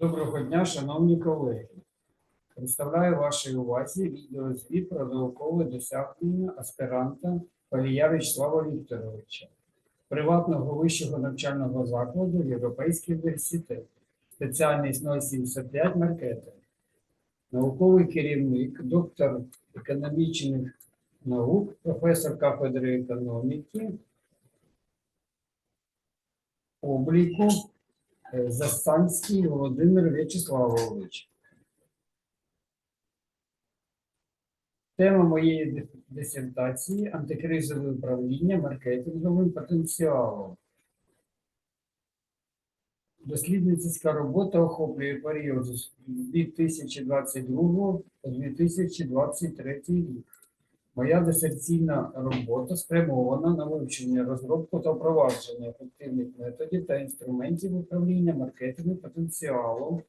Доброго дня, шановні колеги. Представляю вашій увазі відеозвіт про наукове досягнення аспіранта Палія Вячеслава Вікторовича, приватного вищого навчального закладу Європейський університет, спеціальність 075 маркетинг. Науковий керівник, доктор економічних наук, професор кафедри економіки, обліку Застанський Володимир В'ячеславович. Тема моєї ди- дисертації антикризове управління маркетинговим потенціалом. Дослідницька робота охоплює період з 2022 по 2023 рік. Моя дисерційна робота спрямована на вивчення, розробку та впровадження ефективних методів та інструментів управління маркетингу потенціалом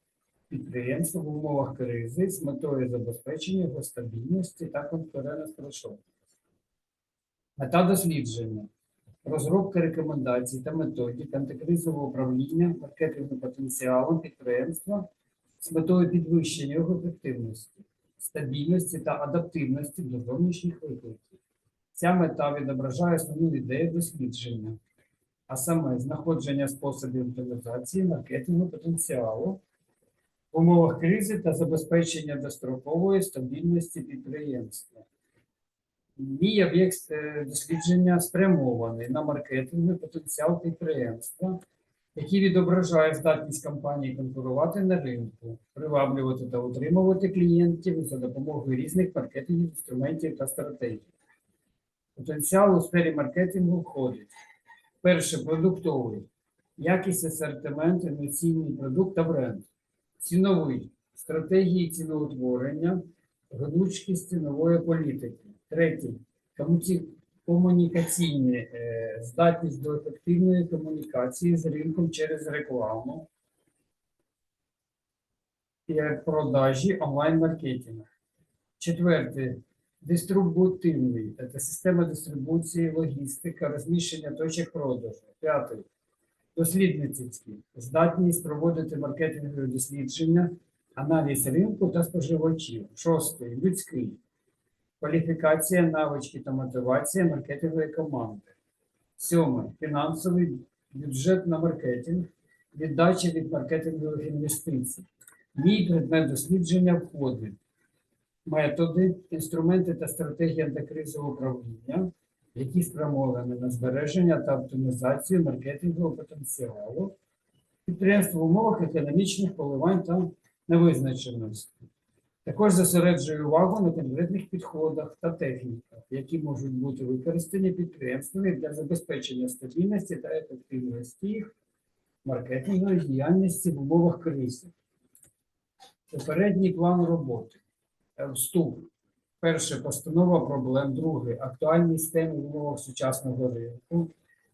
підприємства в умовах кризи з метою забезпечення його стабільності та конкурентоспроможності. Мета дослідження розробка рекомендацій та методик антикризового управління маркетинговим потенціалом підприємства з метою підвищення його ефективності стабільності та адаптивності до зовнішніх викликів. Ця мета відображає основну ідею дослідження, а саме знаходження способів оптимізації маркетингу потенціалу в умовах кризи та забезпечення дострокової стабільності підприємства. Мій об'єкт е, дослідження спрямований на маркетинговий потенціал підприємства, який відображає здатність компанії конкурувати на ринку, приваблювати та утримувати клієнтів за допомогою різних маркетингових інструментів та стратегій. Потенціал у сфері маркетингу входить. Перше продуктовий, якість асортимент, емоційний продукт та бренд, ціновий, стратегії ціноутворення, гнучкість цінової політики. Комуті- комунікаційні е, здатність до ефективної комунікації з ринком через рекламу і продажі онлайн-маркетингу. Четверте дистрибутивний це система дистрибуції, логістика, розміщення точок продажу. П'ятий дослідницький здатність проводити маркетингові дослідження, аналіз ринку та споживачів. Шостий людський кваліфікація, навички та мотивація маркетингової команди. Сьоме фінансовий бюджет на маркетинг, віддача від маркетингових інвестицій. Мій предмет дослідження входить методи, інструменти та стратегії антикризового управління, які спрямовані на збереження та оптимізацію маркетингового потенціалу, підприємства в умовах економічних коливань та невизначеності. Також зосереджує увагу на конкретних підходах та техніках, які можуть бути використані підприємствами для забезпечення стабільності та ефективності їх маркетингової діяльності в умовах кризи. Попередній план роботи. Е, Вступ. Перше постанова проблем. Друге актуальність теми в умовах сучасного ринку.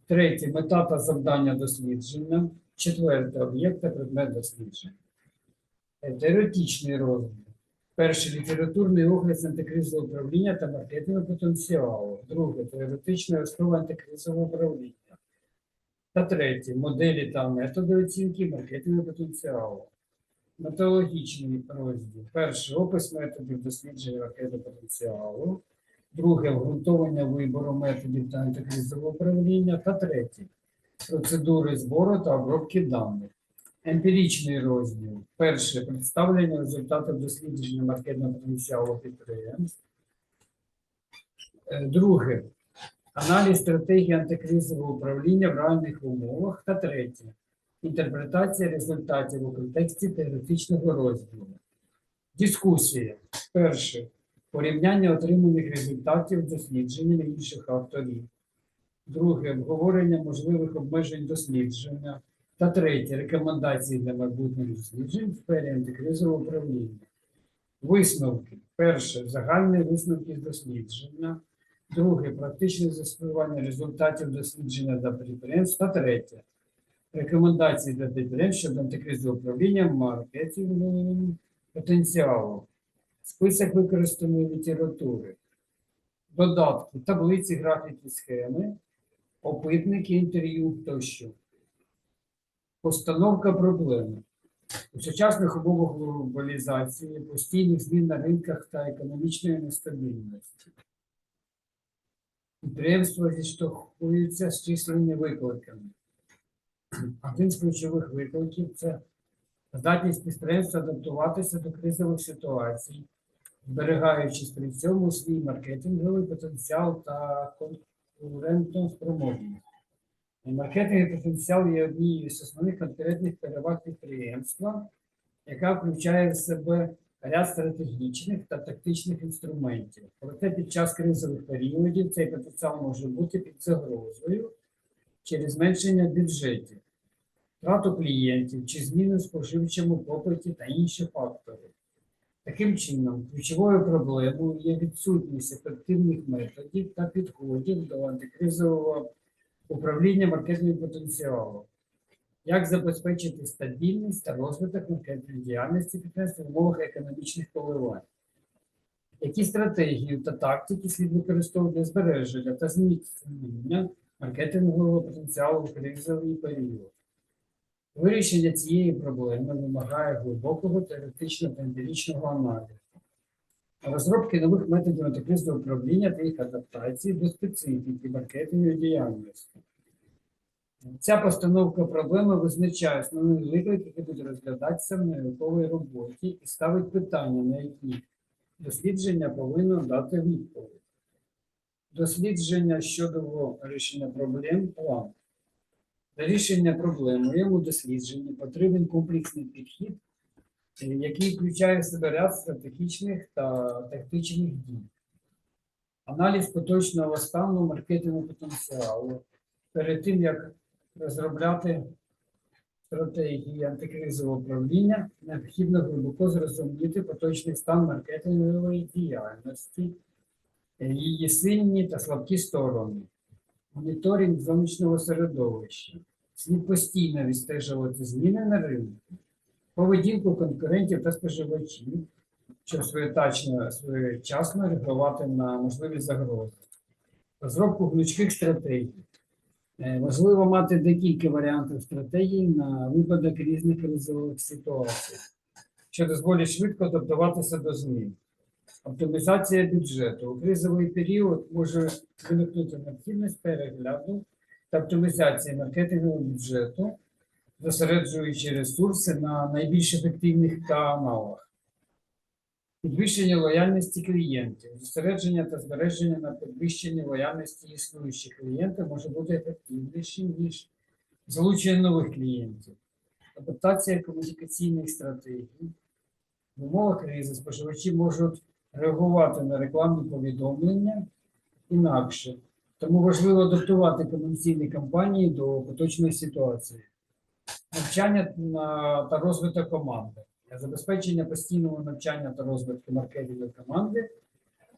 Третє мета та завдання дослідження. Четверте об'єкт та предмет дослідження. Е, Теоретичний розділ. Перше літературний огляд антикризового управління та маркетингового потенціалу. Друге теоретична основа антикризового управління. Та третє моделі та методи оцінки маркетингового потенціалу. Методологічний розділ. Перше опис методів дослідження маркетингового потенціалу. Друге обґрунтовання вибору методів та антикризового управління. Та третє процедури збору та обробки даних. Емпіричний розділ. Перше представлення результатів дослідження маркетного потенціалу підприємств. Е, Друге аналіз стратегії антикризового управління в реальних умовах. Та третє інтерпретація результатів у контексті теоретичного розділу. Дискусія. Перше порівняння отриманих результатів дослідження інших авторів. Друге обговорення можливих обмежень дослідження. Та третє рекомендації для майбутніх досліджень в сфері антикризового управління. Висновки. Перше загальні висновки з дослідження. Друге практичне застосування результатів дослідження для підприємств. Та третє рекомендації для підприємств щодо антикризового управління маркетинговим потенціалом. Список використаної літератури. Додатки, таблиці, графіки, схеми, опитники, інтерв'ю тощо. Постановка проблеми. У сучасних умовах глобалізації, постійних змін на ринках та економічної нестабільності. Підприємства зіштовхуються з численними викликами. Один з ключових викликів це здатність підприємства адаптуватися до кризових ситуацій, зберігаючи при цьому свій маркетинговий потенціал та конкурентну спроможність. Маркетинговий потенціал є однією з основних конкурентних переваг підприємства, яка включає в себе ряд стратегічних та тактичних інструментів. Проте під час кризових періодів цей потенціал може бути під загрозою через зменшення бюджетів, втрату клієнтів чи зміни в споживчому попиті та інші фактори. Таким чином, ключовою проблемою є відсутність ефективних методів та підходів до антикризового управління маркетинговим потенціалом. Як забезпечити стабільність та розвиток маркетингової діяльності підприємства в умовах економічних коливань? Які стратегії та тактики слід використовувати для збереження та зміцнення маркетингового потенціалу в кризовий період? Вирішення цієї проблеми вимагає глибокого теоретичного та аналізу, розробки нових методів антикризового управління та їх адаптації до специфіки маркетингової діяльності. Ця постановка проблеми визначає основні виклики, які будуть розглядатися в науковій роботі і ставить питання, на які дослідження повинно дати відповідь. Дослідження щодо рішення проблем план. Для рішення проблем у дослідженні потрібен комплексний підхід, який включає в себе ряд стратегічних та тактичних дій. Аналіз поточного стану маркетингового потенціалу перед тим, як розробляти стратегії антикризового управління, необхідно глибоко зрозуміти поточний стан маркетингової діяльності, її сильні та слабкі сторони, моніторинг зовнішнього середовища, слід постійно відстежувати зміни на ринку, поведінку конкурентів та споживачів, щоб своєчасно, своєчасно реагувати на можливі загрози, розробку гнучких стратегій. Е, Важливо мати декілька варіантів стратегій на випадок різних кризових ситуацій, що дозволить швидко адаптуватися до змін. Оптимізація бюджету. У кризовий період може виникнути необхідність перегляду та оптимізації маркетингового бюджету, зосереджуючи ресурси на найбільш ефективних каналах. Підвищення лояльності клієнтів. Зосередження та збереження на підвищенні лояльності існуючих клієнтів може бути ефективнішим, ніж залучення нових клієнтів. Адаптація комунікаційних стратегій. В умовах кризи споживачі можуть реагувати на рекламні повідомлення інакше. Тому важливо адаптувати комунікаційні кампанії до поточної ситуації. Навчання та розвиток команди. Забезпечення постійного навчання та розвитку маркетингової команди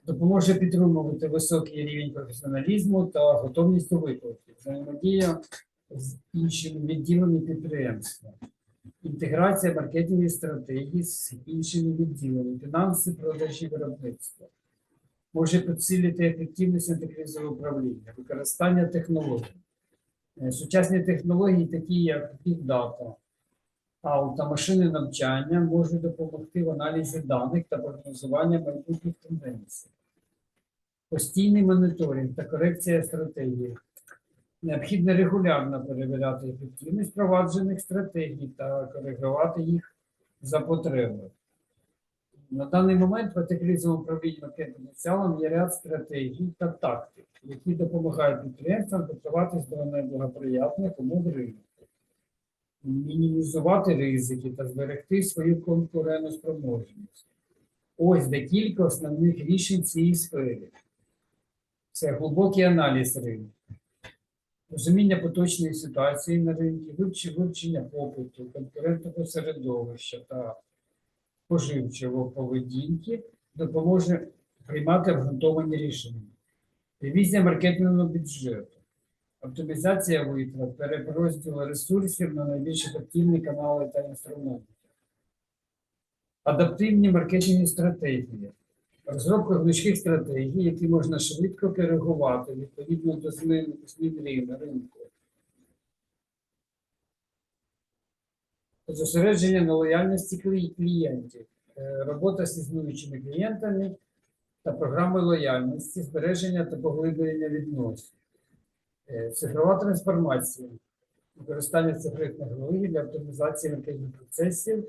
допоможе підтримувати високий рівень професіоналізму та готовність до викликів, взаємодія з іншими відділами підприємства, інтеграція маркетингової стратегії з іншими відділами, фінанси, продажі виробництва. Може підсилити ефективність антикризового управління, використання технологій. Е, Сучасні технології, такі як Big Data, АУ та машини навчання можуть допомогти в аналізі даних та прогнозування майбутніх тенденцій. Постійний моніторинг та корекція стратегії. Необхідно регулярно перевіряти ефективність впроваджених стратегій та коригувати їх за потреби. На даний момент в антикризовому управлінні потенціалом є ряд стратегій та тактик, які допомагають підприємствам готуватись до неблагоприятних умов ринку мінімізувати ризики та зберегти свою конкурентоспроможність. Ось декілька основних рішень цієї сфери. Це глибокий аналіз ринку, розуміння поточної ситуації на ринку, вивчення попиту, конкурентного середовища та споживчого поведінки допоможе приймати обґрунтовані рішення. Ревізія маркетингового бюджету. Оптимізація витрат, перерозділ ресурсів на найбільш ефективні канали та інструменти. Адаптивні маркетингові стратегії. Розробка гнучких стратегій, які можна швидко коригувати відповідно до змін змін рин- ринку. Зосередження на лояльності клієнтів, е, робота з існуючими клієнтами та програми лояльності, збереження та поглиблення відносин, Е, цифрова трансформація, використання цифрових технологій для оптимізації рутинних процесів,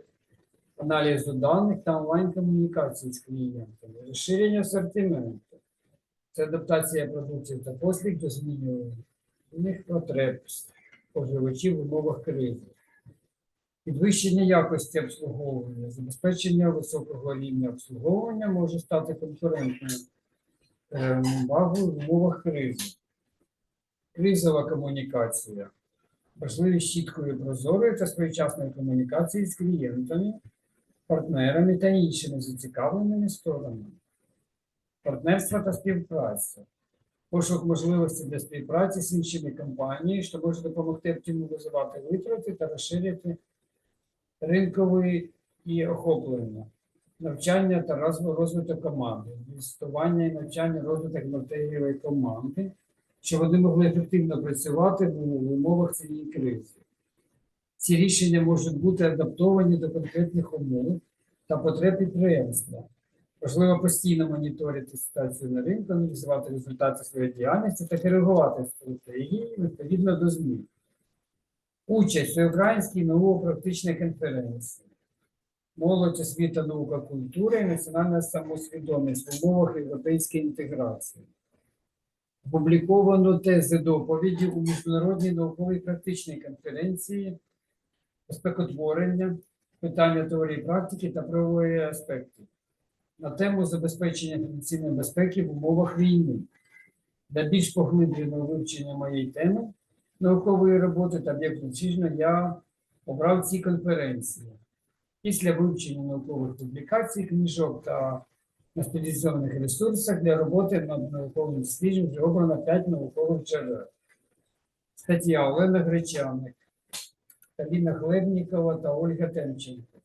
аналізу даних та онлайн-комунікації з клієнтами, розширення асортименту, це адаптація продуктів та послуг до змінюваних потреб споживачів в умовах кризи. Підвищення якості обслуговування, забезпечення високого рівня обслуговування може стати конкурентною е, вагою в умовах кризи. Кризова комунікація. Важливість чіткої прозорої та своєчасної комунікації з клієнтами, партнерами та іншими зацікавленими сторонами. Партнерство та співпраця. Пошук можливості для співпраці з іншими компаніями, що може допомогти оптимізувати витрати та розширити ринковий і охоплення, навчання та розвиток команди, інвестування і навчання розвиток стратегії команди, щоб вони могли ефективно працювати в умовах цієї кризи. Ці рішення можуть бути адаптовані до конкретних умов та потреб підприємства. Важливо постійно моніторити ситуацію на ринку, аналізувати результати своєї діяльності та коригувати стратегії відповідно до змін. Участь у українській науково-практичній конференції. Молодь, освіта, наука, культура і національна самосвідомість в умовах європейської інтеграції. Опубліковано тези доповіді у міжнародній науковій практичній конференції безпекотворення, питання теорії практики та правової аспекти на тему забезпечення інформаційної безпеки в умовах війни. Для більш поглибленого вивчення моєї теми наукової роботи та об'єкту я обрав ці конференції. Після вивчення наукових публікацій, книжок та на спеціалізованих ресурсах для роботи над науковим дослідженням вже обрано 5 наукових джерел. Стаття Олена Гречаник, Таліна Хлебнікова та Ольга Темченко.